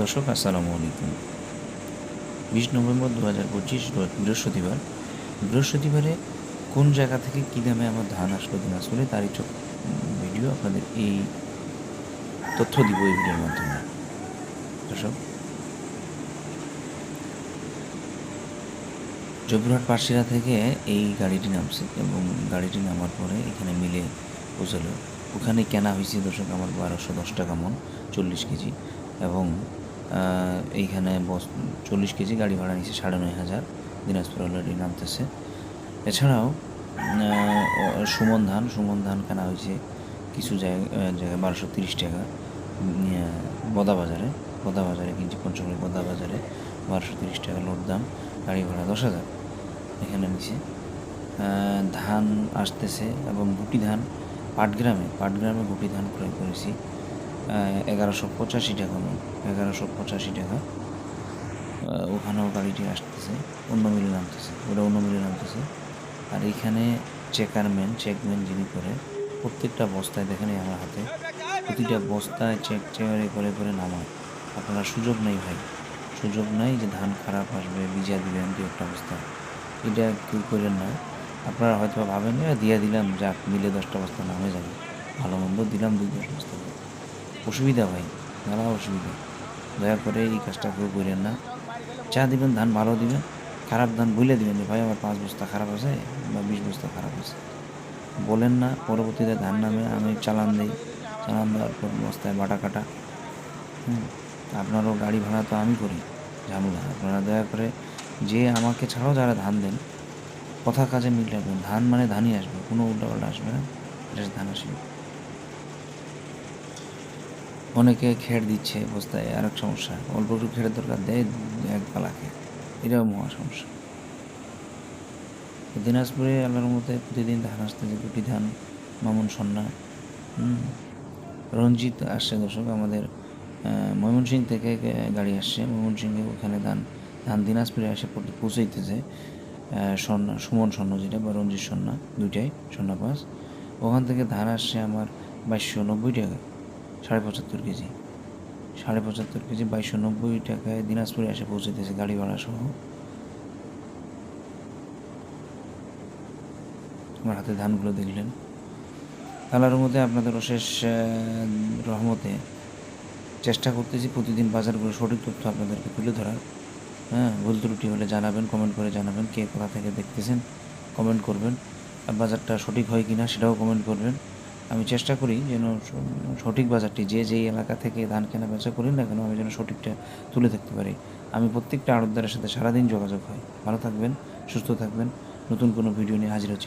দর্শক, আসসালামু আলাইকুম। বিশ নভেম্বর দু হাজার পঁচিশ বৃহস্পতিবার। বৃহস্পতিবারে কোন জায়গা থেকে কী দামে আমার ধান আসলো দিনাজপুরে তারই ভিডিও আপনাদের এই তথ্য দিব এই ভিডিওর মাধ্যমে। দর্শক জয়পুরহাট পার্সিরা থেকে এই গাড়িটি নামছে এবং গাড়িটি নামার পরে এখানে মিলে পৌঁছালো। ওখানে কেনা হয়েছে দর্শক, আমার বারোশো দশ টাকা মন, চল্লিশ কেজি। এবং এইখানে বস চল্লিশ কেজি গাড়ি ভাড়া নিচ্ছে সাড়ে নয় হাজার। দিনাজপুর অলরেডি নামতেছে। এছাড়াও সুমন ধান সুমন ধান কেনা হয়েছে কিছু জায়গা জায়গায় বারোশো তিরিশ টাকা উম, আহ, বদা বাজারে বদা বাজারে কিনছি বদা বাজারে বারোশো তিরিশ টাকা লোড দাম গাড়ি ভাড়া দশ হাজার এখানে নিচে ধান আসতেছে এবং গুটি ধান পাটগ্রামে পাটগ্রামে গুটি ধান ক্রয় করেছি। এগারোশো পঁচাশি টাকা মন এগারোশো পঁচাশি টাকা। ওখানেও গাড়িটি আসতেছে অন্য মিলে নামতেছে ওটা অন্য মিলে নামতেছে। আর এইখানে চেকারম্যান চেকম্যান যিনি করে প্রত্যেকটা বস্তায় দেখেন আমার হাতে প্রতিটা বস্তায় চেক চেয়ারে করে করে নামায়। আপনারা সুযোগ নেই ভাই সুযোগ নাই যে ধান খারাপ আসবে বীজা দিবেন দু একটা বস্তা। এটা কেউ করেন না। আপনারা হয়তো ভাবেন "এ, দিয়ে দিলাম যাক মিলে দশটা বস্তা নামে যাবে। ভালো মন্দ দিলাম দুই দশ বস্তা। অসুবিধা ভাই মেলা অসুবিধা। দয়া করে এই কাজটা কেউ করেন না। চা দিবেন, ধান ভালো দিবেন, খারাপ ধান বলে দিবেন ভাই, আমার পাঁচ বস্তা খারাপ আছে বা বিশ বস্তা খারাপ আছে। বলেন না, পরবর্তীতে ধান নামে আমি চালান দিই। চালান দেওয়ার পর বস্তায় বাটা কাটা। হুম, আপনারও গাড়ি ভাড়া তো আমি করি, ঝামেলা। আপনারা দয়া করে যে আমাকে ছাড়াও যারা ধান দেন, কথা কাজে মিল রাখবেন। ধান মানে ধানই আসবে, কোনো উল্টাপাল্টা আসবে না। ফ্রেশ ধান আসবে অনেকে খের দিচ্ছে বস্তায় আর এক সমস্যা অল্প একটু খেরের দরকার দেয় এক পালা খের এটাও মহা সমস্যা। দিনাজপুরে আল্লাহর মধ্যে প্রতিদিন ধান আসতেছে দুটি ধান মামুন সন্না। রঞ্জিত আসছে দর্শক আমাদের আহ, ময়মনসিংহ থেকে গাড়ি আসছে। ময়মনসিংহে ওখানে ধান ধান দিনাজপুরে পৌঁছ- পৌঁছাইতেছে স্বর্ণা সুমন স্বর্ণ যেটা বা রঞ্জিত স্বর্ণা দুইটাই স্বর্ণা পাস। ওখান থেকে ধান আসছে আমার বাইশশো নব্বই টাকা। সাড়ে পঁচাত্তর কেজি। সাড়ে পঁচাত্তর কেজি বাইশশো নব্বই টাকায় দিনাজপুরে এসে পৌঁছাইতেছে গাড়ি ভাড়া সহ। আমার হাতে ধানগুলো দেখলেন। আল্লাহর মধ্যে আপনাদের অশেষ রহমতে চেষ্টা করতেছি প্রতিদিন বাজারগুলো সঠিক তথ্য আপনাদেরকে তুলে ধরার। হ্যাঁ ভুল ত্রুটি হলে জানাবেন কমেন্ট করে জানাবেন কে কোথা থেকে দেখতেছেন কমেন্ট করবেন। আর বাজারটা সঠিক হয় কি না সেটাও কমেন্ট করবেন। আমি চেষ্টা করি যেন সঠিক বাজারটি যে যেই এলাকা থেকে ধান কেনা বেচা করি না কেন, আমি যেন সঠিকটা তুলে থাকতে পারি। আমি প্রত্যেকটা আড়তদারের সাথে সারাদিন যোগাযোগ হয়। ভালো থাকবেন, সুস্থ থাকবেন। নতুন কোনো ভিডিও নিয়ে হাজির হচ্ছি।